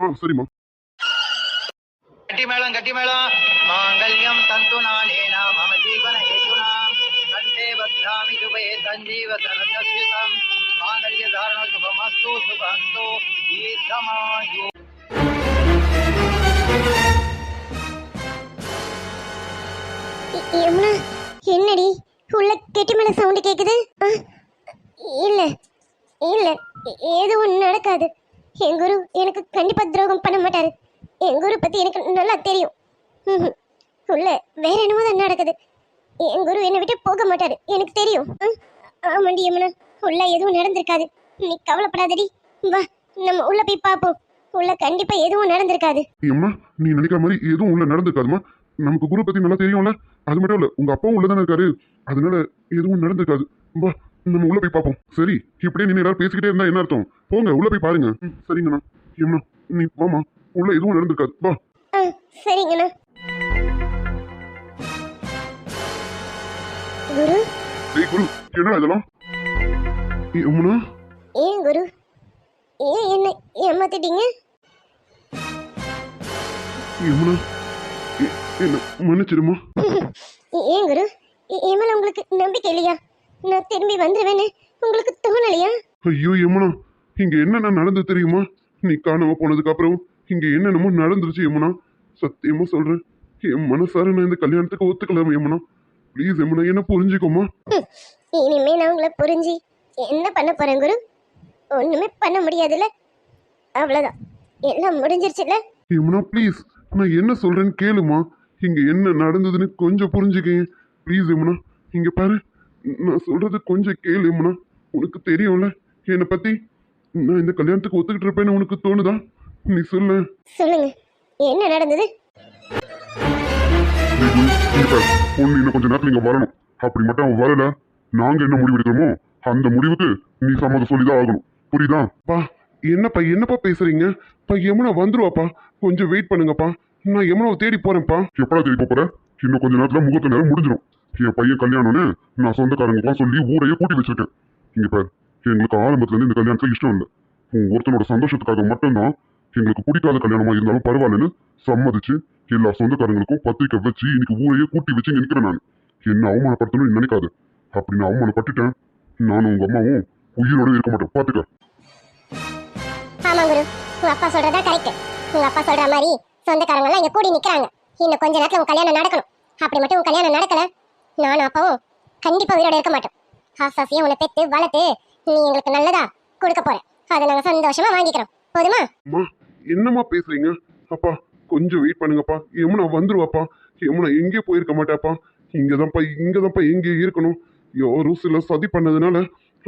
ஆ சரிம்மா கட்டி மேளம் கட்டி மேளம். மாங்கல்யம் தந்து நானே நாம் மம ஜீவன ஹேதுனாம் கண்டே வத்ராமி சுபே தஞ்சீவ சரதஸ்யதம் மாங்கல்ய தாரண சுபமஸ்து சுபந்தோ ஈதமாயு என்னடி? உள்ள கெட்டி மேல சவுண்ட் கேக்குது? இல்ல இல்ல எதுவும் நடக்காது. என் குரு எனக்கு கண்டிப்பா துரோகம் பண்ண மாட்டாரு. என் குரு பத்தி எனக்கு நல்லா தெரியும். உள்ள வேற என்னமோ தான் நடக்குது. என் குரு என்னை விட்டு போக மாட்டாரு. எனக்கு தெரியும். ஆமாண்டி யமுனா உள்ள எதுவும் நடந்திருக்காது. நீ கவலைப்படாதடி. வா நம்ம உள்ள போய் பாப்போம் உள்ள கண்டிப்பா எதுவும் நடந்திருக்காது. அம்மா நீ நினைக்கிற மாதிரி எதுவும் உள்ள நடந்திருக்காதுமா? நமக்கு குரு பத்தி நல்லா தெரியும்ல. அது மட்டும் இல்ல உங்க அப்பாவும் உள்ளதானே இருக்காரு. அதனால எதுவும் நடந்திருக்காது. வா நம்ம உள்ள போய் பார்ப்போம். சரி இப்படியே நீங்க எல்லாரும் பேசிக்கிட்டே இருந்தா என்ன அர்த்தம்? போங்க உள்ள போய் பாருங்க. சரிங்கண்ணா. ஏம்மா நீ வாமா உள்ள எதுவும் நடந்திருக்காது. வா. சரிங்கண்ணா. குரு? டேய் குரு என்னடா இதெல்லாம்? யமுனா ஏன் குரு? ஏன் என்ன ஏமாத்திட்டீங்க? யமுனா என்ன மன்னிச்சிடுமா? ஏன் குரு? என் மேல உங்களுக்கு நம்பிக்கை இல்லையா? நான் திரும்பி வந்துருவேன்னு உங்களுக்கு தோணலையா? ஐயோ யமுனா இங்க என்னென்ன நடந்து தெரியுமா? நீ காணாம போனதுக்கு அப்புறம் இங்க என்னென்னமோ நடந்துருச்சு யமுனா. சத்தியமா சொல்றேன் என் மனசார நான் இந்த கல்யாணத்துக்கு ஒத்துக்கலாம் யமுனா? ப்ளீஸ் யமுனா என்ன புரிஞ்சுக்கோமா? இனிமே நான் உங்களை புரிஞ்சு என்ன பண்ண போறேன் குரு? ஒண்ணுமே பண்ண முடியாதுல்ல. அவ்வளவுதான். எல்லாம் முடிஞ்சிருச்சுல்ல? யமுனா ப்ளீஸ் நான் என்ன சொல்றேன்னு கேளுமா? இங்க என்ன நடந்ததுன்னு கொஞ்சம் புரிஞ்சுக்கங்க ப்ளீஸ் யமுனா இங்க பாரு. நான் சொல்றது கொஞ்சம் கேளு யமுனா உனக்கு தெரியும்ல. என்னை பத்தி நான் இந்த கல்யாணத்துக்கு ஒத்துக்கிட்டு இருப்பேன்னு உனக்கு தோணுதா? நீ சொல்லு. சொல்லுங்க. என்ன நடந்தது? பொண்ணு இன்னும் கொஞ்ச நேரத்துல இங்க வரணும். அப்படி மட்டும் அவன் வரல. நாங்க என்ன முடிவு எடுக்கிறோமோ அந்த முடிவுக்கு நீ சம்மதம் சொல்லிதான் ஆகணும். புரியுதா? பா என்னப்பா என்னப்பா பேசுறீங்க? பா யமுனா வந்துருவாப்பா. கொஞ்சம் வெயிட் பண்ணுங்கப்பா. நான் யமுனாவை தேடி போறேன்ப்பா. எப்படா தேடி போற? இன்னும் கொஞ்ச நேரத்துல முகூர்த்த நேரம் முடிஞ்சிடும் என் பையன் கல்யாணம்னு நான் சொந்தக்காரங்களுக்குலாம் சொல்லி ஊரையே கூட்டி வச்சிருக்கேன். இங்க பாரு எங்களுக்கு ஆரம்பத்துலேருந்து இந்த கல்யாணத்துல இஷ்டம் இல்லை. உன் ஒருத்தனோட சந்தோஷத்துக்காக மட்டும்தான் எங்களுக்கு பிடிக்காத கல்யாணமா இருந்தாலும் பரவாயில்லன்னு சம்மதிச்சு எல்லா சொந்தக்காரங்களுக்கும் பத்திரிக்கை வச்சு இன்னைக்கு ஊரையே கூட்டி வச்சு நினைக்கிறேன் நான். என்ன அவமானப்படுத்தணும்னு நினைக்காது. அப்படி நான் அவமானப்பட்டுட்டேன். நானும் உங்க அம்மாவும் உயிரோட இருக்க மாட்டேன் பாத்துக்க. ஆமா குரு. உங்க அப்பா சொல்றதா கரெக்ட் உங்க அப்பா சொல்ற மாதிரி சொந்தக்காரங்க எல்லாம் இங்க கூடி நிக்கிறாங்க. இன்னும் கொஞ்ச நேரத்துல உங்க கல்யாணம் நடக்கணும். அப்படி மட்டும் உங்க கல்யாணம் நடக்கல நான் அப்பாவும் கண்டிப்பா உயிரோட இருக்க மாட்டோம். ஆசாசியா உன்னை பெத்து வளர்த்து நீ எங்களுக்கு நல்லதா கொடுக்க போற அதை நாங்க சந்தோஷமா வாங்கிக்கிறோம். போதுமா? அம்மா என்னம்மா பேசுறீங்க? அப்பா கொஞ்சம் வெயிட் பண்ணுங்கப்பா. யமுனா வந்துருவாப்பா. யமுனா எங்கேயும் போயிருக்க மாட்டாப்பா. இங்கதான்ப்பா இங்கதான்ப்பா எங்கே இருக்கணும். யாரும் சில சதி பண்ணதுனால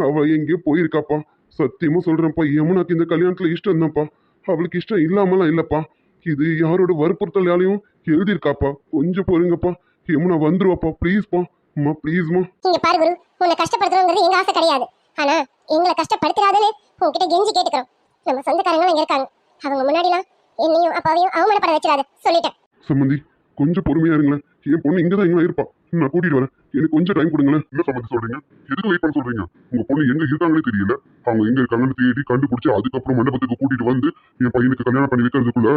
அவ எங்கேயோ போயிருக்காப்பா. சத்தியமா சொல்றேன்ப்பா யமுனாக்கு இந்த கல்யாணத்துல இஷ்டம் தான்ப்பா அவளுக்கு இஷ்டம் இல்லாமலாம் இல்லப்பா. இது யாரோட வற்புறுத்தலாலையும் எழுதியிருக்காப்பா. கொஞ்சம் பொறுங்கப்பா. யமுனா வந்துருவாப்பா. ப்ளீஸ்ப்பா அம்மா ப்ளீஸ்மா இங்க பாரு குரு உன்னை கஷ்டப்படுத்தணுங்கிறது எங்க ஆசை கிடையாது. ஆனா எங்களை கஷ்டப்படுத்திடாதுன்னு உன்கிட்ட கெஞ்சி கேட்டுக்கிறோம். நம்ம சொந்தக்காரங்களும் இங்க இருக்காங்க. அவங்க முன்னாடிலாம் என்னையும் அப்பாவையும் அவமானப்பட வச்சிடாத. சொல்லிட்டேன். சம்மந்தி கொஞ்சம் பொறுமையா இருங்களேன். என் பொண்ணு இங்கதான் எங்க இருப்பா. நான் கூட்டிட்டு வரேன். எனக்கு கொஞ்சம் டைம் கொடுங்களேன். என்ன சம்மந்தி சொல்றீங்க? எதுக்கு வெயிட் பண்ண சொல்றீங்க? உங்க பொண்ணு எங்க இருக்காங்களே தெரியல. அவங்க எங்க இருக்காங்கன்னு தேடி கண்டுபிடிச்சு அதுக்கப்புறம் மண்டபத்துக்கு கூட்டிட்டு வந்து என் பையனுக்கு கல்யாணம் பண்ணி வைக்கிறதுக்குள்ள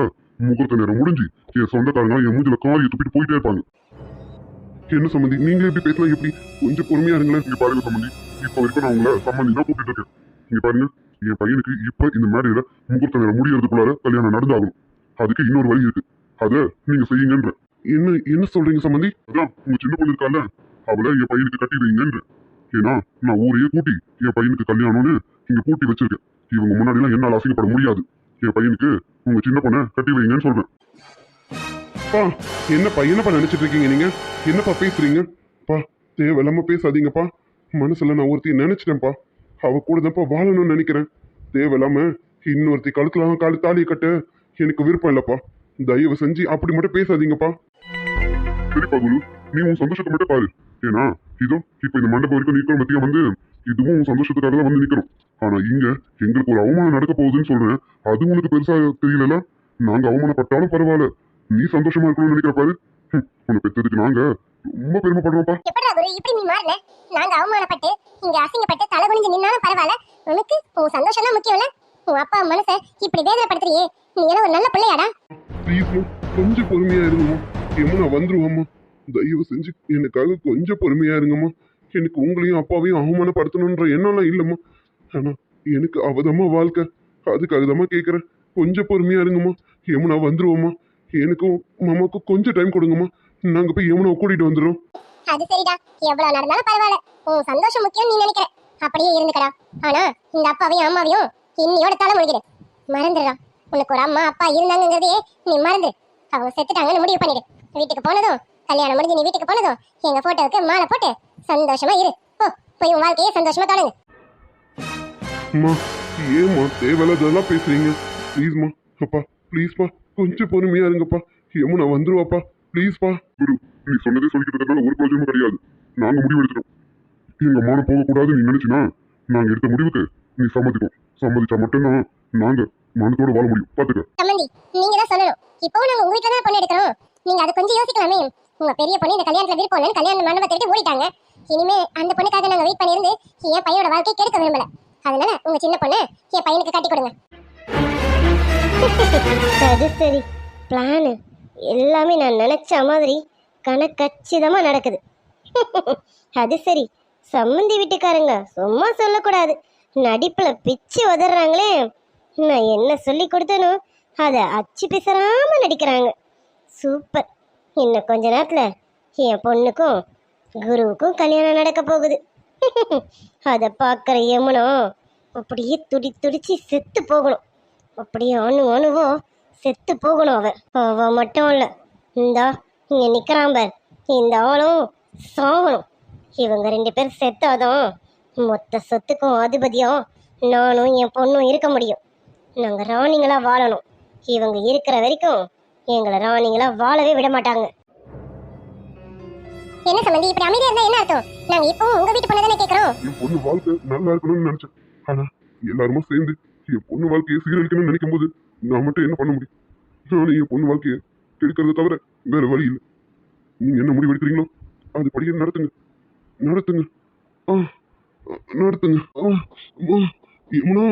முகூர்த்த நேரம் முடிஞ்சு. என் சொந்தக்காரங்க என் மூஞ்சில காரியை துப்பிட்டு போயிட்டே இருப்பாங்க. என்ன சம்மந்தி நீங்க எப்படி பேசலாம் எப்படி? கொஞ்சம் பொறுமையா இருங்களேன். இங்க பாருங்க சம்மந்தி இப்ப வரைக்கும் நான் உங்களை சம்மந்தி தான் கூப்பிட்டு இருக்கேன். இங்க பாருங்க. என் பையனுக்கு இப்ப இந்த மேடையில முகூர்த்த நேரம் முடியறதுக்குள்ளார கல்யாணம் நடந்தாகணும். அதுக்கு இன்னொரு வழி இருக்கு. அதை நீங்க செய்யுங்கன்ற. என்ன என்ன சொல்றீங்க சம்மந்தி அதான் உங்க சின்ன பொண்ணு இருக்கால அவளை என் பையனுக்கு கட்டி வைங்கன்ற ஏன்னா நான் ஊரையே கூட்டி என் பையனுக்கு கல்யாணம்னு இங்க கூட்டி வச்சிருக்கேன். இவங்க முன்னாடி எல்லாம் என்னால அசிங்கப்பட முடியாது. என் பையனுக்கு உங்க சின்ன பொண்ணை கட்டி வைங்கன்னு சொல்றேன். பா என்னப்பா என்னப்பா நினைச்சிட்டு இருக்கீங்க நீங்க? என்னப்பா பேசுறீங்க? பா தேவையில்லாம பேசாதீங்கப்பா. மனசுல நான் ஒருத்தி நினைச்சிட்டேன்ப்பா. அவ கூட தான்ப்பா வாழணும்னு நினைக்கிறேன். தேவையில்லாம இன்னொருத்தி கழுத்துல காலு தாலியை கட்ட. எனக்கு விருப்பம் இல்லப்பா. தயவு செஞ்சு அப்படி மட்டும் பேசாதீங்கப்பா. சரிப்பா குரு நீ உன் சந்தோஷத்தை மட்டும் பாரு. ஏன்னா இதோ இப்ப இந்த மண்டபம் வரைக்கும் நிக்கிற மத்தியம் வந்து இதுவும் உன் சந்தோஷத்துக்காக தான் வந்து நிக்கிறோம் ஆனா இங்க எங்களுக்கு ஒரு அவமானம் நடக்க போகுதுன்னு சொல்றேன். அது உனக்கு பெருசா தெரியல நாங்க அவமானப்பட்டாலும் பரவாயில்ல. நீ சந்தோஷமா இருக்கணும்னு நினைக்கிற பாரு. உன்னை பெற்றதுக்கு நாங்க ரொம்ப பெருமைப்படுறோம்ப்பா. இப்படி நீ மாறல? நாங்க அவமானப்பட்டு இங்க அசிங்கப்பட்டு தலை குனிஞ்சு நின்னாலும் பரவாயில்ல. உனக்கு உன் சந்தோஷம் தான் முக்கியம்ல? உன் அப்பா மனசை இப்படி வேதனைப்படுத்துறியே. நீ எல்லாம் ஒரு நல்ல பிள்ளையாடா. ப்ளீஸ்மா கொஞ்சம் பொறுமையா இருங்கம்மா. ஏமா நான் வந்துருவோம்மா. தயவு செஞ்சு எனக்காக கொஞ்சம் பொறுமையா இருங்கம்மா. எனக்கு உங்களையும் அப்பாவையும் அவமானப்படுத்தணுன்ற எண்ணம்லாம் இல்லைம்மா. ஆனா எனக்கு அவதம்மா வாழ்க்கை. அதுக்காக தான் கேட்குறேன் கொஞ்சம் பொறுமையா இருங்கம்மா. யமுனா வந்துருவோம்மா. எனக்கும் மாமாக்கும் கொஞ்சம் டைம் கொடுங்கம்மா. நாங்க போய் யமுனாவை கூட்டிட்டு வந்துடும் அது சரிடா. எவ்வளவு நடந்தாலும் பரவாயில்ல. உன் சந்தோஷம் முக்கியம் நீ நினைக்கிற. அப்படியே இருந்துக்கடா. ஆனா இந்த அப்பாவையும் அம்மாவையும் இன்னையோட தலை முடிக்கிறேன் மறந்துடுறான் உனக்கு ஒரு அம்மா அப்பா இருந்தாங்கங்கிறதையே நீ மறந்து. அவங்க செத்துட்டாங்கன்னு முடிவு பண்ணிடு. வீட்டுக்கு போனதும் கல்யாணம் முடிஞ்சு நீ வீட்டுக்கு போனதும் எங்க போட்டோவுக்கு மாலை போட்டு சந்தோஷமா இரு. போ போய் உன் வாழ்க்கையை சந்தோஷமா தொடங்கு. அம்மா ஏம்மா தேவையில்லாததெல்லாம் பேசுறீங்க? ப்ளீஸ்மா அப்பா ப்ளீஸ்ப்பா கொஞ்சம் பொறுமையா இருங்கப்பா. யமுனா வந்துருவாப்பா ப்ளீஸ்ப்பா குரு நீ சொன்னதே சொல்லிக்கிட்டு இருக்கறதுனால ஒரு பிரயோஜனமும் கிடையாது. நாங்க முடிவு எடுத்துட்டோம். எங்க மானம் போகக்கூடாதுன்னு நீ நினைச்சினா நாங்க எடுத்த முடிவுக்கு நீ சம்மதிக்கும் சம்மதிச்சா மட்டும்தான் நாங்க மனத்தோட வாழ முடியும். பாத்துக்க. சம்மந்தி நீங்க தான் சொல்லணும். இப்போ நாங்க உங்க வீட்டுல தான் பொண்ணு எடுக்கிறோம். நீங்க அதை கொஞ்சம் யோசிக்கலாமே. உங்க பெரிய பொண்ணு இந்த கல்யாணத்துல விருப்பம் இல்லைன்னு கல்யாண மண்டபத்தை விட்டு ஓடிட்டாங்க. இனிமே அந்த பொண்ணுக்காக நாங்க வெயிட் பண்ணிருந்து என் பையனோட வாழ்க்கையை கெடுக்க விரும்பல. அதனால உங்க சின்ன பொண்ணு என் பையனுக்கு கட்டி கொடுங்க. அது சரி. பிளானு எல்லாமே நான் நினைச்ச மாதிரி கணக்கச்சிதமா நடக்குது. அது சரி. சம்மந்தி வீட்டுக்காரங்க சும்மா சொல்லக்கூடாது. நடிப்புல பிச்சு உதறாங்களே நான் என்ன சொல்லி கொடுத்தனோ அதை அச்சு பிசறாம நடிக்கிறாங்க. சூப்பர். இன்னும் கொஞ்ச நேரத்துல என் பொண்ணுக்கும் குருவுக்கும் கல்யாணம் நடக்க போகுது. அதை பார்க்குற யமுனோ அப்படியே துடி துடிச்சு செத்து போகணும். அப்படியே அணு அணுவோ செத்து போகணும் அவன் அவன் மட்டும் இல்லை. இந்தா இங்கே நிற்கிறான் பார். இந்த ஆளும் சாகணும். இவங்க ரெண்டு பேர் செத்தாதான் மொத்த சொத்துக்கும் அதிபதியும் நானும் என் பொண்ணும் இருக்க முடியும். நாங்கள் ராணிங்களா வாழணும். இவங்க இருக்கிற வரைக்கும் எங்களை ராணிங்களா வாழவே விட மாட்டாங்க. என்ன சம்பந்தி இப்படி அமைதியா இருந்தா என்ன அர்த்தம்? நாங்க இப்போ உங்க வீட்டு பொண்ணு தானே கேக்குறோம்? என் பொண்ணு வாழ்க்கை நல்லா இருக்கணும்னு நினைச்சேன். ஆனா எல்லாருமா சேர்ந்து என் பொண்ணு வாழ்க்கையை சீரழிக்கணும்னு நினைக்கும் போது நான் மட்டும் என்ன பண்ண முடியும்? நானும் என் பொண்ணு வாழ்க்கையை கெடுக்கிறத தவிர வேற வழி இல்லை. நீங்க என்ன முடிவு எடுக்கிறீங்களோ அது படியே நடத்துங்க. நடத்துங்க. ஆ நடத்துங்க. ஆ யமுனா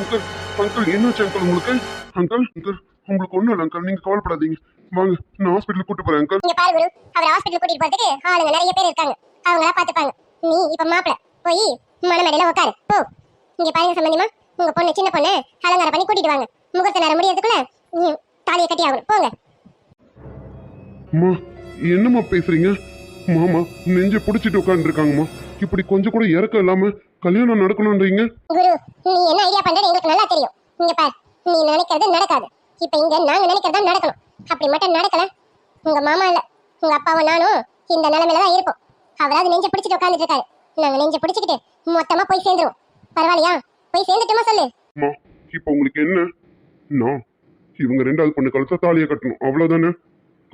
அங்கிள் அங்கிள் என்னாச்சு அங்கிள் உங்களுக்கு? அங்கிள் அங்கிள் உங்களுக்கு ஒன்றும் இல்லை அங்கிள் நீங்க கவலைப்படாதீங்க. வாங்க நான் ஹாஸ்பிட்டலுக்கு கூட்டு போறேன் அங்கிள். இங்க பாரு குரு அவர் ஹாஸ்பிடல் கூட்டிட்டு போறதுக்கு ஆளுங்க நிறைய பேர் இருக்காங்க. அவங்களா பாத்துப்பாங்க நீ இப்ப மாப்பிள போய் மணமேடையில உட்காரு போ. இங்க பாருங்க சம்பந்திமா உங்க பொண்ணு சின்ன பொண்ணு அலங்காரம் பண்ணி கூட்டிட்டு வாங்க. முகூர்த்த நேரம் முடியறதுக்குள்ள நீ தாலியை கட்டி ஆகணும். போங்க. அம்மா என்னம்மா பேசுறீங்க? மாமா நெஞ்ச பிடிச்சிட்டு உட்காந்துருக்காங்கம்மா இப்படி கொஞ்சம் கூட இறக்கம் இல்லாம கல்யாணம் நடக்கணுன்றீங்க குரு நீ என்ன ஐடியா பண்றது எங்களுக்கு நல்லா தெரியும். இங்க பார் நீ நினைக்கிறது நடக்காது. இப்ப இங்க நாங்க நினைக்கிறதா நடக்கணும். அப்படி மட்டும் நடக்கல. உங்க மாமா இல்ல உங்க அப்பாவும் நானும் இந்த நிலைமையில தான் இருப்போம். அவராது நெஞ்ச பிடிச்சிட்டு உட்காந்துட்டு இருக்காரு. நாங்க நெஞ்ச பிடிச்சிக்கிட்டு மொத்தமா போய் சேர்ந்துருவோம். பரவாயில்லையா? போய் சேர்ந்துட்டுமா சொல்லு? அம்மா இப்போ உங்களுக்கு என்ன? நான் இவங்க ரெண்டாவது பொண்ணு கழுத்த தாலியை கட்டணும். அவ்வளவுதானே?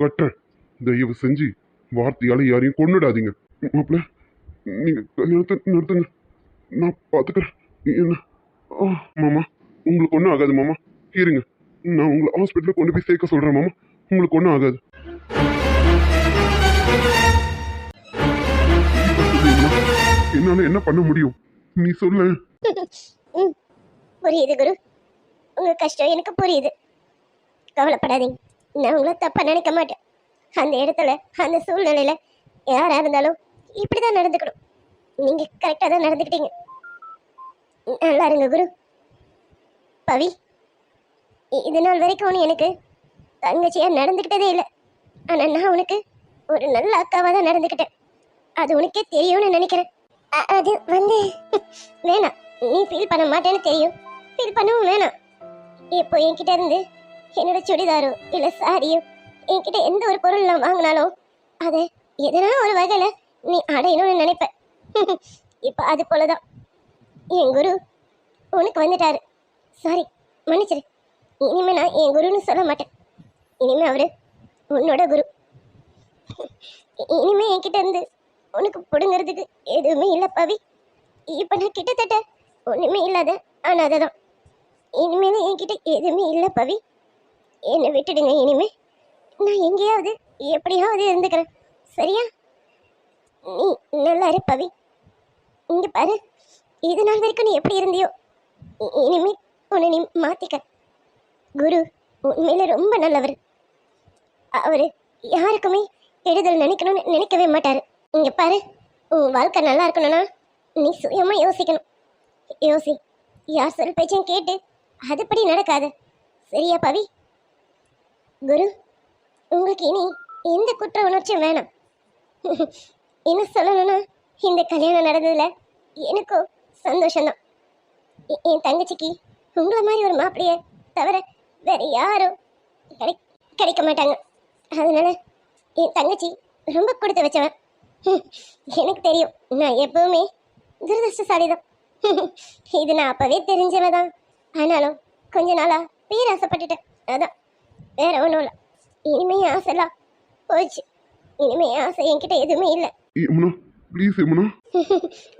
கட்டுறேன். தயவு செஞ்சு வார்த்தையால யாரையும் கொன்னுடாதீங்க. மாப்பிள்ள நீங்க கல்யாணத்தை நிறுத்துங்க. நான் பார்த்துக்கிறேன் என்ன ஆ, மாமா உங்களுக்கு ஒன்றும் ஆகாது மாமா. இருங்க. நான் உங்களை ஹாஸ்பிட்டலுக்கு கொண்டு போய் சேர்க்க சொல்கிறேன் மாமா. உங்களுக்கு ஒன்றும் ஆகாது. என்னால என்ன பண்ண முடியும்? நீ சொல்ல. புரியுது குரு. உங்க கஷ்டம் எனக்கு புரியுது. கவலைப்படாதீங்க. நான் உங்களை தப்பா நினைக்க மாட்டேன். அந்த இடத்துல அந்த சூழ்நிலையில யாரா இருந்தாலும் இப்படிதான் நடந்துக்கணும். நீங்க கரெக்டாக தான் நடந்துக்கிட்டீங்க. நல்லா இருங்க குரு. பவி இது நாள் வரைக்கும் நீ எனக்கு தங்கச்சியாக நடந்துக்கிட்டதே இல்லை. ஆனா நான் உனக்கு ஒரு நல்ல அக்காவாக தான் நடந்துக்கிட்டேன். அது உனக்கே தெரியும்னு நினைக்கிறேன். அது வந்து வேணாம். நீ ஃபீல் பண்ண மாட்டேன்னு தெரியும். ஃபீல் பண்ணவும் வேணாம். இப்போ என்கிட்ட இருந்து என்னோட சுடிதாரோ இல்லை சாரியோ என்கிட்ட எந்த ஒரு பொருள் நான் வாங்கினாலும் அதை எதனா ஒரு வகையில் நீ அடையணும்னு நினைப்ப. இப்போ அது போலதான். என் குரு உனக்கு வந்துட்டாரு. சாரி மன்னிச்சிரு. இனிமே நான் என் குருன்னு சொல்ல மாட்டேன். இனிமே அவரு உன்னோட குரு. இனிமே என்கிட்ட இருந்து உனக்கு பிடுங்கிறதுக்கு எதுவுமே இல்லை பவி. இப்போ நான் கிட்டத்தட்ட ஒன்றுமே இல்லாத ஆனால் அதை தான் இனிமேல் என்கிட்ட எதுவுமே இல்லை பவி. என்னை விட்டுடுங்க இனிமே. நான் எங்கேயாவது எப்படியாவது இருந்துக்கிறேன். சரியா? நீ நல்லா இரு பவி. இங்க பாரு. இது நாள் வரைக்கும் நீ எப்படி இருந்தியோ. இனிமே உன்னை நீ மாத்திக்க. குரு உண்மையில ரொம்ப நல்லவர். அவரு யாருக்குமே கெடுதல் நினைக்கணும்னு நினைக்கவே மாட்டாரு. இங்க பாரு உன் வாழ்க்கை நல்லா இருக்கணும்னா நீ சுயமா யோசிக்கணும். யோசி யார் சொல் பேச்சையும் கேட்டு அதுபடி நடக்காது. சரியா பவி? குரு உங்களுக்கு இனி எந்த குற்ற உணர்ச்சியும் வேணாம். என்ன சொல்லணும்னா இந்த கல்யாணம் நடந்ததுல எனக்கும் சந்தோஷம்தான். என் தங்கச்சிக்கு உங்களை மாதிரி ஒரு மாப்பிள்ளைய தவிர வேற யாரும் கிடை கிடைக்க மாட்டாங்க. அதனால என் தங்கச்சி ரொம்ப கொடுத்து வச்சவன். எனக்கு தெரியும். நான் எப்பவுமே துரதிருஷ்டசாலி தான் இது நான் அப்பவே தெரிஞ்சவ தான் ஆனாலும் கொஞ்ச நாளா பேராசைப்பட்டுட்டேன். அதான் வேற ஒன்றும் இல்லை. இனிமே ஆசைலாம் போச்சு. இனிமே ஆசை என்கிட்ட எதுவுமே இல்லை. ப்ளீஸ் யமுனா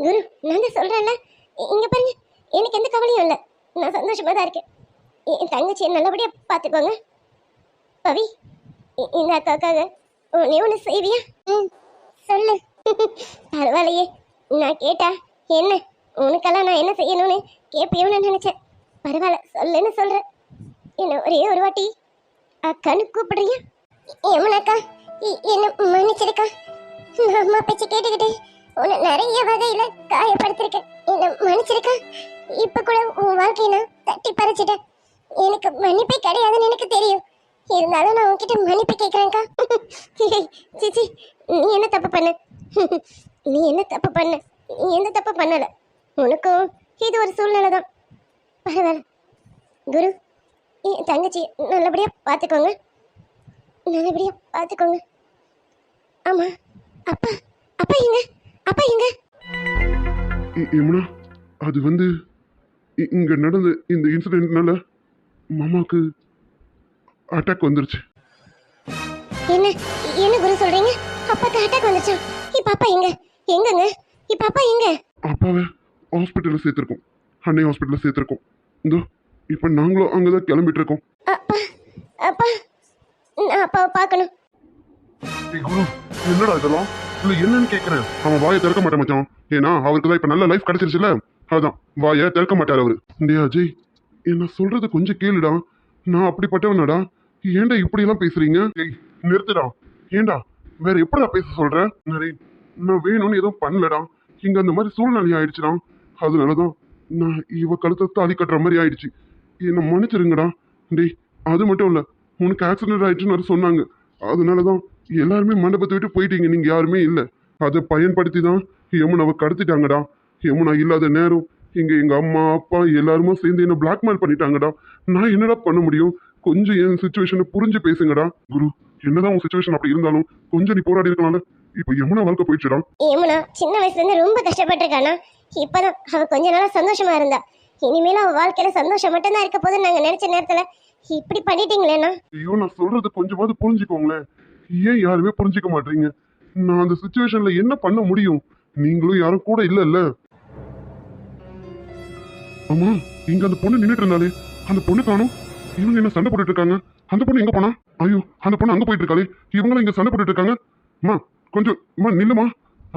குரு நான் தான் சொல்கிறேன்ல இங்கே பாருங்க எனக்கு எந்த கவலையும் இல்லை. நான் சந்தோஷமாக தான் இருக்கேன். என் தங்கச்சியை நல்லபடியாக பார்த்துக்கோங்க. பவி இந்த அக்காக்காக நீ ஒன்று செய்வியா? ம் சொல்லு. பரவாயில்லையே நான் கேட்டா என்ன? உனக்கெல்லாம் நான் என்ன செய்யணும்னு கேட்பியோன்னு நினச்சேன். பரவாயில்ல சொல்லுன்னு சொல்கிறேன் என்ன ஒரே ஒரு வாட்டி அக்கான்னு கூப்பிடுறியா? யமுனாக்கா என்ன மன்னிச்சிருக்கா? நான் அம்மா பேச்சு கேட்டுக்கிட்டு உன்னை நிறைய வகையில காயப்படுத்திருக்கேன். என்ன மன்னிச்சிருக்கா? இப்ப கூட உன் வாழ்க்கையை நான் தட்டி பறிச்சிட்டேன். எனக்கு மன்னிப்பே கிடையாதுன்னு எனக்கு தெரியும். இருந்தாலும் நான் உன்கிட்ட மன்னிப்பு கேட்குறேன்க்கா சிச்சி நீ என்ன தப்பு பண்ண? நீ என்ன தப்பு பண்ண? நீ எந்த தப்பு பண்ணல? உனக்கும் இது ஒரு சூழ்நிலை தான். பரவாயில்ல. குரு என் தங்கச்சி நல்லபடியா பார்த்துக்கோங்க நல்லபடியா பார்த்துக்கோங்க ஆமாம் அப்பா அப்பா எங்க? அப்பா எங்க? யமுனா அது வந்து இங்க நடந்த இந்த இன்சிடென்ட்னால மாமாக்கு அட்டாக் வந்துருச்சு. என்ன என்ன குரு சொல்றீங்க? அப்பாக்கு அட்டாக் வந்துச்சா? இப்ப அப்பா எங்க? எங்கங்க? இப்ப அப்பா எங்க? அப்பாவை ஹாஸ்பிட்டலில் சேர்த்துருக்கோம். அன்னை ஹாஸ்பிட்டலில் சேர்த்துருக்கோம். இதோ இப்போ நாங்களும் அங்கே தான் கிளம்பிட்டு இருக்கோம் அப்பா அப்பா நான் அப்பாவை பார்க்கணும். குரு என்னடா இதெல்லாம்? இல்லை என்னன்னு கேட்குறேன் அவன் வாயை திறக்க மாட்டேன் மச்சான். ஏன்னா அவருக்கு தான் இப்போ நல்ல லைஃப் கிடைச்சிருச்சுல அதான் வாயை திறக்க மாட்டார் அவரு. டே அஜய் என்ன சொல்றது கொஞ்சம் கேளுடா. நான் அப்படிப்பட்டவனடா. ஏன்டா இப்படியெல்லாம் பேசுறீங்க? ஏய் நிறுத்துடா. ஏன்டா வேற எப்படிடா பேச சொல்ற? நரேன் நான் வேணும்னு எதுவும் பண்ணலடா. இங்க அந்த மாதிரி சூழ்நிலை ஆயிடுச்சுடா. அதனாலதான் நான் இவ கழுத்தை தாலி கட்டுற மாதிரி ஆயிடுச்சு. என்னை மன்னிச்சிருங்கடா. டேய் அது மட்டும் இல்ல உனக்கு ஆக்சிடென்ட் ஆயிடுச்சுன்னு வேற சொன்னாங்க. அதனாலதான் எல்லாருமே மண்டபத்தை விட்டு போயிட்டீங்க. நீங்க யாருமே இல்ல. அதை பயன்படுத்தி தான் யமுனாவை கடத்திட்டாங்கடா. யமுனா இல்லாத நேரம் இங்க எங்க அம்மா அப்பா எல்லாருமே சேர்ந்து என்ன பிளாக்மெயில் பண்ணிட்டாங்கடா. நான் என்னடா பண்ண முடியும்? கொஞ்சம் என் சுச்சுவேஷனை புரிஞ்சு பேசுங்கடா. குரு என்னதான் உன் சுச்சுவேஷன் அப்படி இருந்தாலும் கொஞ்சம் நீ போராடி இருக்கலாம்ல. இப்போ யமுனா வாழ்க்கை போயிடுச்சுடா. யமுனா சின்ன வயசுல இருந்து ரொம்ப கஷ்டப்பட்டிருக்கானா? இப்பதான் அவ கொஞ்ச நாளா சந்தோஷமா இருந்தா. இனிமேல அவ வாழ்க்கையில சந்தோஷம் மட்டும்தான் இருக்க போதுன்னு நாங்க நினைச்ச நேரத்துல இப்படி பண்ணிட்டீங்களேண்ணா? ஐயோ நான் சொல்றது கொஞ்சமாவது புரிஞ்சுக்கோங்களேன். ஏன் யாருமே புரிஞ்சுக்க மாட்டீங்க? நான் அந்த சுச்சுவேஷன்ல என்ன பண்ண முடியும்? நீங்களும் யாரும் கூட இல்லைல்ல. ஆமா இங்க அந்த பொண்ணு நின்னுட்டு இருந்தாலே அந்த பொண்ணு காணும். இவங்க என்ன சண்டை போட்டுட்டு இருக்காங்க? அந்த பொண்ணு எங்க போனா? ஐயோ அந்த பொண்ணு அங்க போயிட்டு இருக்காளே. இவங்களும் இங்க சண்டை போட்டுட்டு இருக்காங்க. அம்மா கொஞ்சம் அம்மா நில்லுமா?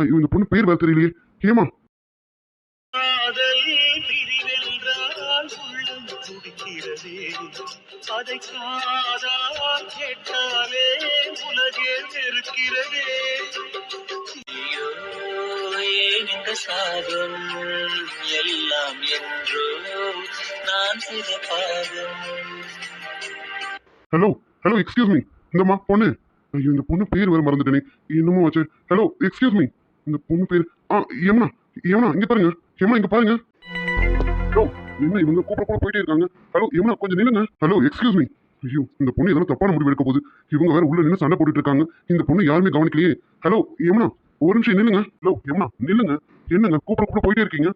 ஐயோ இந்த பொண்ணு பேர் வேற தெரியலையே. ஏமா அதை காதால் ஏன் இந்த சாகம் எல்லாம் என்றோ நான் செய்த பாதம் ஹலோ ஹலோ எக்ஸ்கியூஸ் மீ இந்தம்மா பொண்ணு. ஐயோ இந்த பொண்ணு பேர் வேற மறந்துட்டேனே. இன்னமும் வச்சு ஹலோ எக்ஸ்கியூஸ் மீ இந்த பொண்ணு பேர் ஆ யமுனா. யமுனா இங்க பாருங்க. யமுனா இங்க பாருங்க. ஹலோ என்ன இவங்க கூப்பிட கூட போயிட்டே இருக்காங்க? ஹலோ யமுனா கொஞ்சம் நில்லுங்க. ஹலோ எக்ஸ்கியூஸ் மீ ஐயோ இந்த பொண்ணு எதனா தப்பான முடிவு எடுக்க போகுது. இவங்க வேற உள்ள நின்று சண்டை போட்டுட்டு இருக்காங்க. இந்த பொண்ணு யாருமே கவனிக்கலையே. ஹலோ யமுனா ஒரு நிமிஷம் நில்லுங்க. ஹலோ யமுனா நில்லுங்க. என்னங்க கூப்பிட கூட போயிட்டே இருக்கீங்க?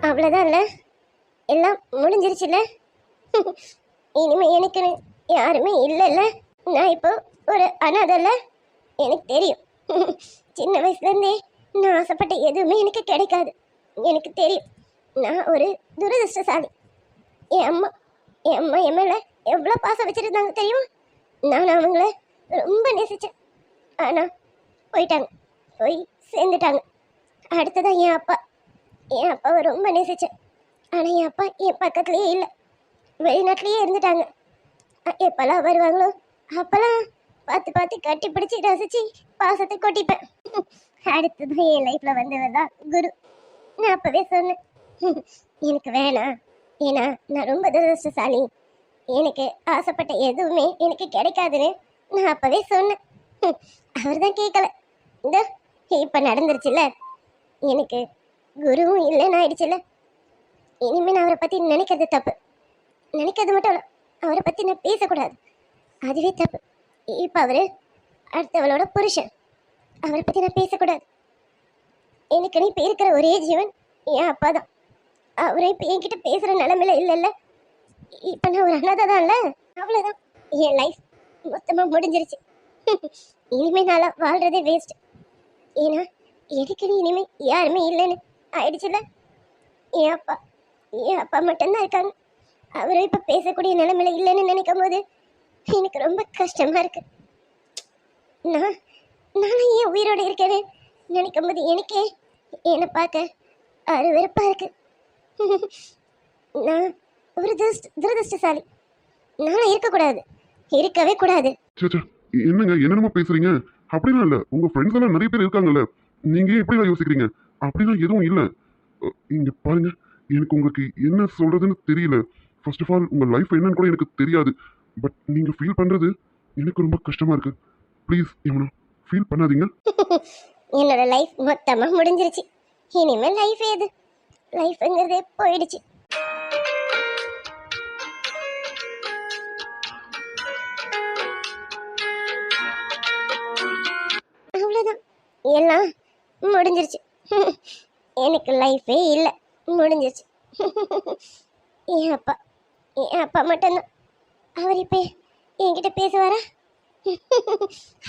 அவ்வளவுதான் இல்ல. எல்லாம் முடிஞ்சிருச்சுல்ல? இனிமே எனக்கு யாருமே இல்லைல்ல. நான் இப்போ ஒரு அனாதல்ல. எனக்கு தெரியும். சின்ன வயசுல இருந்தே நான் ஆசைப்பட்ட எதுவுமே எனக்கு கிடைக்காது. எனக்கு தெரியும். நான் ஒரு துரதிருஷ்டசாலி. என் அம்மா எம்மா அம்மா என் மேல எவ்வளோ பாசம் வச்சிருந்தாங்க தெரியும்? நான் அவங்கள ரொம்ப நேசிச்சேன். ஆனால் போயிட்டாங்க. போய் சேர்ந்துட்டாங்க. அடுத்ததான் என் அப்பா. என் அப்பாவை ரொம்ப நேசிச்சேன். ஆனால் என் அப்பா என் பக்கத்துலேயே இல்லை. வெளிநாட்டிலேயே இருந்துட்டாங்க. எப்போல்லாம் வருவாங்களோ அப்போல்லாம் பார்த்து பார்த்து கட்டி பிடிச்சி ரசித்து பாசத்தை கொட்டிப்பேன். அடுத்தது என் லைஃப்பில் வந்தவர் தான் குரு. நான் அப்போவே சொன்னேன். எனக்கு வேணாம். ஏன்னா நான் ரொம்ப துரதிருஷ்டசாலி. எனக்கு ஆசைப்பட்ட எதுவுமே எனக்கு கிடைக்காதுன்னு நான் அப்போவே சொன்னேன். அவர் தான் கேட்கல இந்த இப்போ நடந்துருச்சுல்ல? எனக்கு குருவும் இல்லைன்னு ஆயிடுச்சுல்ல? இனிமேல் நான் அவரை பற்றி நினைக்கிறது தப்பு. நினைக்கிறது மட்டும் இல்லை அவரை பற்றி நான் பேசக்கூடாது. அதுவே தப்பு. இப்போ அவர் அடுத்தவளோட புருஷன். அவரை பற்றி நான் பேசக்கூடாது. எனக்கு இப்போ இருக்கிற ஒரே ஜீவன் என் அப்பா தான் அவரை இப்போ என்கிட்ட பேசுகிற நிலமையில இல்லைல்ல இப்போ நான் ஒரு அனாதை தான்ல அவ்வளோதான் என் லைஃப் மொத்தமாக முடிஞ்சிருச்சு. இனிமே நாளாக வாழ்கிறதே வேஸ்ட் ஏன்னா எதுக்குன்னு இனிமே? யாருமே இல்லைன்னு. ஆயிடுச்சுல்ல? என் அப்பா. என் அப்பா மட்டும்தான் இருக்காங்க. அவரும் இப்போ பேசக்கூடிய நிலமையில இல்லைன்னு நினைக்கும் போது எனக்கு ரொம்ப கஷ்டமாக இருக்கு. நான் நானும் ஏன் உயிரோடு இருக்கேன்னு நினைக்கும் போது எனக்கே என்னை பார்க்க அருவருப்பா இருக்குது நான் ஒரு துஷ்ட துரதிருஷ்டசாலி. நானும் இருக்கக்கூடாது. இருக்கவே கூடாது. சேச்சா என்னங்க என்னென்னமோ பேசுறீங்க? அப்படிலாம் இல்ல. உங்க ஃப்ரெண்ட்ஸ் எல்லாம் நிறைய பேர் இருக்காங்கல்ல. நீங்க ஏன் இப்படிலாம் யோசிக்கிறீங்க? அப்படிலாம் எதுவும் இல்ல. அஹ், இங்க பாருங்க. எனக்கு உங்களுக்கு என்ன சொல்றதுன்னு தெரியல. ஃபர்ஸ்ட் ஆஃப் ஆல் உங்க லைஃப் என்னன்னு கூட எனக்கு தெரியாது. பட் நீங்க ஃபீல் பண்றது எனக்கு ரொம்ப கஷ்டமா இருக்கு. ப்ளீஸ் யமுனா ஃபீல் பண்ணாதீங்க. என்னோட லைஃப் மொத்தமா முடிஞ்சிருச்சு. இனிமேல் லைஃப் ஏது? லைஃப்ங்கிறதே போயிடுச்சு. அவ்வளோதான் எல்லாம் முடிஞ்சிருச்சு. எனக்கு லைஃபே இல்லை. முடிஞ்சிருச்சு. என் அப்பா என் அப்பா மட்டும்தான். அவர் இப்போ என்கிட்ட பேசுவாரா?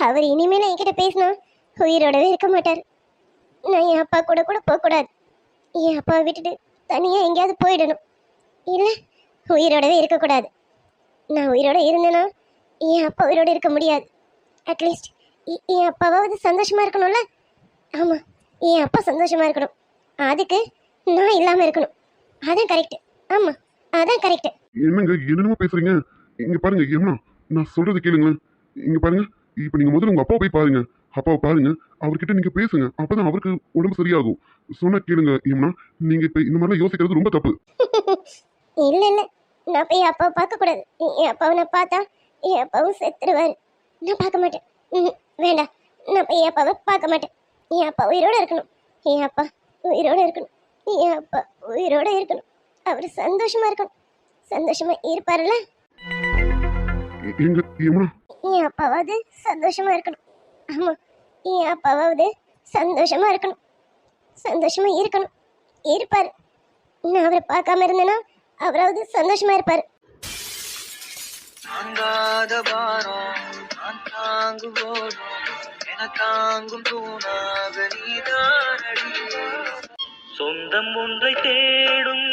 அவர் இனிமேல் என்கிட்ட பேசினா உயிரோடவே இருக்க மாட்டார். நான் என் அப்பா கூட கூட போகக்கூடாது. என் அப்பாவை விட்டுட்டு தனியாக எங்கேயாவது போயிடணும். இல்லை உயிரோடவே இருக்கக்கூடாது. நான் உயிரோட இருந்தேன்னா என் அப்பா உயிரோட இருக்க முடியாது. அட்லீஸ்ட் என் அப்பாவாவது சந்தோஷமாக இருக்கணும்ல? ஆமாம் என் அப்பா சந்தோஷமாக இருக்கணும். அதுக்கு நான் இல்லாமல் இருக்கணும். அதான் கரெக்ட் ஆமாம் அதான் கரெக்ட் என்னங்க என்னென்னமோ பேசுறீங்க? இங்க பாருங்க என்ன நான் சொல்றது கேளுங்களேன். இங்க பாருங்க இப்போ நீங்க முதல்ல உங்க அப்பா போய் பாருங்க. அப்பாவை பாருங்க அவர்கிட்ட நீங்க பேசுங்க அப்பதான் அவருக்கு உடம்பு சரியாகும். சொன்னா கேளுங்க யமுனா நீங்க இப்ப இந்த மாதிரிலாம் யோசிக்கிறது ரொம்ப தப்பு. இல்லை இல்லை. நான் போய் அப்பாவை பார்க்கக்கூடாது. என் அப்பாவை நான் பார்த்தா என் அப்பாவும் செத்துருவாரு. நான் பார்க்க மாட்டேன். ம்ஹும். வேண்டாம். நான் போய் என் அப்பாவை பார்க்க மாட்டேன். என் அப்பா உயிரோட இருக்கணும். என் அப்பா உயிரோட இருக்கணும். என் அப்பா உயிரோட இருக்கணும். அவர் சந்தோஷமா இருக்கணும். சந்தோஷமா இருப்பாருல்ல? எங்க என் அப்பாவாவது சந்தோஷமா இருக்கணும். ஆமாம் என் அப்பாவாவது சந்தோஷமாக இருக்கணும். சந்தோஷமாக இருக்கணும். இருப்பார். நான் அவரை பார்க்காம இருந்தேன்னா அவராவது சந்தோஷமாக இருப்பார். தாங்காத பாரம் நான் தாங்குவோம் என தாங்கும் தூணாக நீதானடி சொந்தம் ஒன்றை தேடும்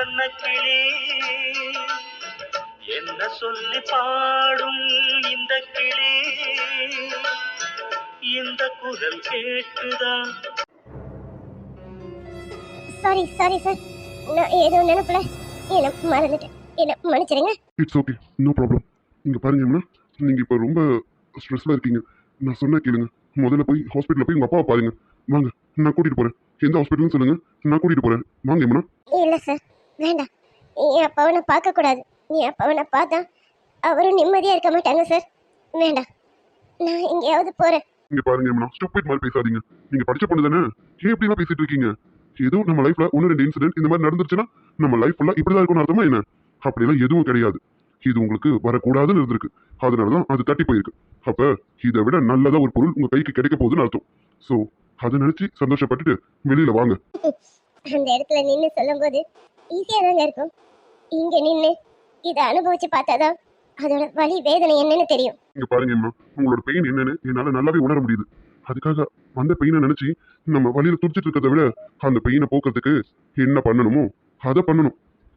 அன்னக்கிளி. என்ன சொல்லி பாடும் இந்த கிளி. இந்த குரல் கேட்டுதான் சாரி சாரி சார் நான் ஏதோ நினைப்பல. என்ன மறந்துட்டேன். என்ன மன்னிச்சிடுங்க. இட்ஸ் ஓகே நோ ப்ராப்ளம் இங்க பாருங்க யமுனா நீங்க இப்போ ரொம்ப ஸ்ட்ரெஸ்ல இருக்கீங்க. நான் சொன்னா கேளுங்க. முதல்ல போய் ஹாஸ்பிட்டல்ல போய் உங்க அப்பாவை பாருங்க. வாங்க நான் கூட்டிட்டு போறேன். எந்த ஹாஸ்பிட்டல்னு சொல்லுங்க. நான் கூட்டிட்டு போறேன். வாங்க யமுனா இல்லை சார் வேண்டாம். என் அப்பாவை நான் பார்க்கக்கூடாது என் அப்பாவை நான் பார்த்தா அவரும் நிம்மதியாக இருக்க மாட்டாங்க சார் வேண்டாம். நான் எங்கேயாவது போகிறேன் இங்க பாருங்க யமுனா ஸ்டூபிட் மாதிரி பேசாதீங்க. நீங்க படிச்ச பொண்ணு தானே? ஏன் இப்படி எல்லாம் பேசிட்டு இருக்கீங்க? ஏதோ நம்ம லைஃப்ல ஒன்று ரெண்டு இன்சிடென்ட் இந்த மாதிரி நடந்துருச்சுன்னா நம்ம லைஃப் ஃபுல்லா இப்படிதான் இருக்கும்னு அர்த்தமா என்ன? அப்படிலாம் எதுவும் கிடையாது. இது உங்களுக்கு வரக்கூடாதுன்னு இருந்திருக்கு. அதனாலதான் அது தட்டி போயிருக்கு. அப்ப இதை விட நல்லதா ஒரு பொருள் உங்க கைக்கு கிடைக்க போகுதுன்னு அர்த்தம். ஸோ அதை நினைச்சு சந்தோஷப்பட்டுட்டு வெளியில வாங்க. அந்த இடத்துல நின்று சொல்லும்போது ஈஸியாக தாங்க இருக்கும். இங்க நின்று இதை அனுபவிச்சு பார்த்தாதான் அதோட வலி வேதனை என்னன்னு தெரியும். இங்க பாருங்க அம்மா. உங்களோட பெயின் என்னன்னு என்னால நல்லாவே உணர முடியுது. அதுக்காக அந்த பெயினை நினைச்சு நம்ம வழியில துடிச்சிட்டு இருக்கிறத விட அந்த பெயினை போக்குறதுக்கு என்ன பண்ணணுமோ அதை பண்ணணும்.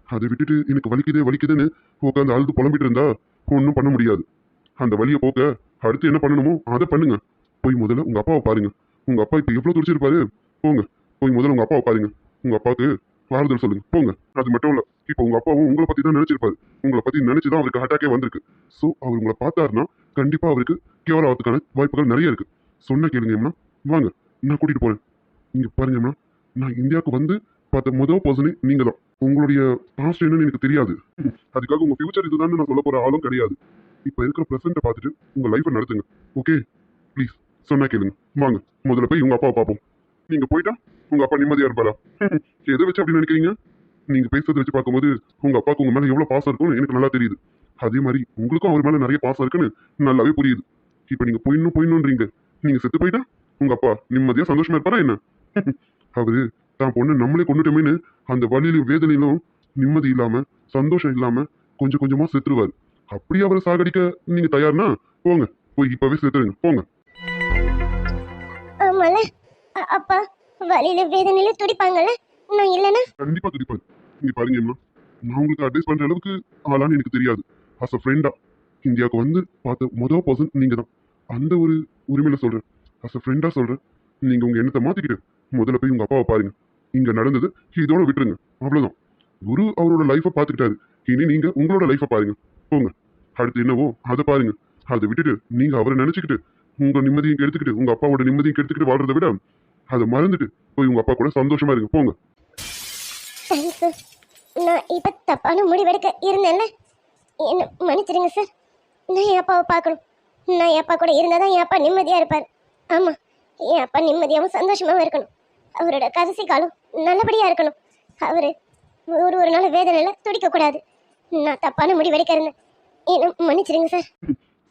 அதை விட்டுட்டு எனக்கு வலிக்குதே வலிக்குதுன்னு உட்காந்து அழுது புலம்பிட்டு இருந்தா ஒன்றும் பண்ண முடியாது. அந்த வலியை போக்க அடுத்து என்ன பண்ணணுமோ அதை பண்ணுங்க. போய் முதல்ல உங்க அப்பாவை பாருங்க. உங்க அப்பா இப்போ எவ்வளோ துடிச்சிருப்பாரு? போங்க. போய் முதல்ல உங்க அப்பாவை பாருங்க. உங்க அப்பாவுக்கு ஆறுதல் சொல்லுங்க. போங்க. அது மட்டும் இல்லை இப்போ உங்க அப்பாவும் உங்களை பத்தி தான் நினைச்சிருப்பாரு. உங்களை பத்தி நினைச்சுதான் அவருக்கு அட்டாக்கே வந்திருக்கு. ஸோ அவர் உங்களை பார்த்தாருன்னா கண்டிப்பா அவருக்கு கியூர் ஆகிறதுக்கான வாய்ப்புகள் நிறைய இருக்கு. சொன்ன கேளுங்கம்மா வாங்க நான் கூட்டிட்டு போறேன். இங்க பாருங்கம்மா நான் இந்தியாவுக்கு வந்து பார்த்த முதல் பர்சனே நீங்க தான் உங்களுடைய பாஸ்ட் என்னன்னு எனக்கு தெரியாது. அதுக்காக உங்க ஃபியூச்சர் இதுதான் நான் சொல்ல போற ஆளும் கிடையாது. இப்போ இருக்கிற ப்ரெசென்ட்டை பார்த்துட்டு உங்க லைஃப்பை நடத்துங்க. ஓகே ப்ளீஸ் சொன்னா கேளுங்க. வாங்க. முதல்ல போய் உங்க அப்பாவை பார்ப்போம். நீங்க போயிட்டா உங்க அப்பா நிம்மதியா இருப்பாரா? எதை வச்சு அப்படி நினைக்கிறீங்க? நீங்க பேசுறதை வச்சு பார்க்கும்போது உங்க அப்பாவுக்கு உங்க மேல எவ்வளவு பாசம் இருக்கும்னு எனக்கு நல்லா தெரியுது. அதே மாதிரி உங்களுக்கும் அவர் மேல நிறைய பாசம் இருக்குன்னு நல்லாவே புரியுது. இப்போ நீங்க போயிடணும் போயிடணுன்றீங்க. நீங்க செத்து போயிட்டா உங்க அப்பா நிம்மதியா சந்தோஷமா இருப்பாரா என்ன? அவரு தான் பொண்ணு நம்மளே கொண்டுட்டோமேனு அந்த வழியிலும் வேதனையிலும் நிம்மதி இல்லாம சந்தோஷம் இல்லாம கொஞ்சம் கொஞ்சமா செத்துருவாரு. அப்படி அவரை சாகடிக்க நீங்க தயார்னா போங்க. போய் இப்பவே செத்துருங்க. போங்க. அப்பா வலியில வேதனையில துடிப்பாங்கல்ல? நான் இல்லைன்னா கண்டிப்பா துடிப்பாரு நீங்க பாருங்க அம்மா நான் உங்களுக்கு அட்வைஸ் பண்ற அளவுக்கு ஆளான்னு எனக்கு தெரியாது. அஸ் அ ஃப்ரெண்டா இந்தியாவுக்கு வந்து பார்த்த முதல் பர்சன் நீங்க தான் அந்த ஒரு உரிமையில சொல்றேன். அஸ் அ ஃப்ரெண்டா சொல்றேன். நீங்க உங்க எண்ணத்தை மாத்திக்கிட்டு முதல்ல போய் உங்க அப்பாவை பாருங்க. இங்க நடந்தது இதோட விட்டுருங்க. அவ்வளவுதான். குரு அவரோட லைஃபை பார்த்துக்கிட்டாரு. இனி நீங்க உங்களோட லைஃபை பாருங்க. போங்க. அடுத்து என்னவோ அதை பாருங்க. அதை விட்டுட்டு நீங்க அவரை நினைச்சுக்கிட்டு உங்க நிம்மதியும் கெடுத்துக்கிட்டு உங்க அப்பாவோட நிம்மதியும் கெடுத்துக்கிட்டு வாழ்றதை விட அதை மறந்துட்டு போய் உங்க அப்பா கூட சந்தோஷமா இருங்க. போங்க. Thanks sir. நான் இப்போ தப்பான முடிவெடுக்க இருந்தேன்ல. என்ன மன்னிச்சிடுங்க சார். நான் என் அப்பாவை பார்க்கணும். நான் என் அப்பா கூட இருந்தால் தான் என் அப்பா நிம்மதியாக இருப்பார். ஆமாம் என் அப்பா நிம்மதியாகவும் சந்தோஷமாகவும் இருக்கணும். அவரோட கடைசி காலம் நல்லபடியாக இருக்கணும். அவர் ஒரு ஒரு நாள் வேதனையில் துடிக்கக்கூடாது நான் தப்பான முடிவெடுக்க இருந்தேன். என்ன மன்னிச்சிடுங்க சார்.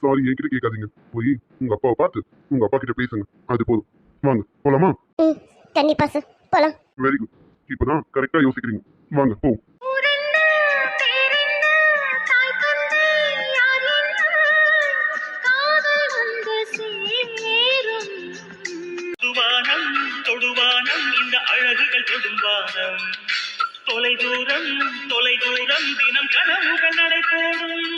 சாரி என்கிட்ட கேட்காதீங்க. போய் உங்க அப்பாவை பார்த்து உங்க அப்பா கிட்ட பேசுங்க. அது போதும். வாங்க போலாமா? ம் கண்டிப்பாக சார் போகலாம் வெரி குட் இப்பதான் கரெக்டா யோசிக்கிறீங்க. வாங்க போ. தொடுவானம் தொடுவானம் இந்த அழகுகள் தொலை தூரம் தொலை தூரம் தினம் கனவுகள் நடை போடும்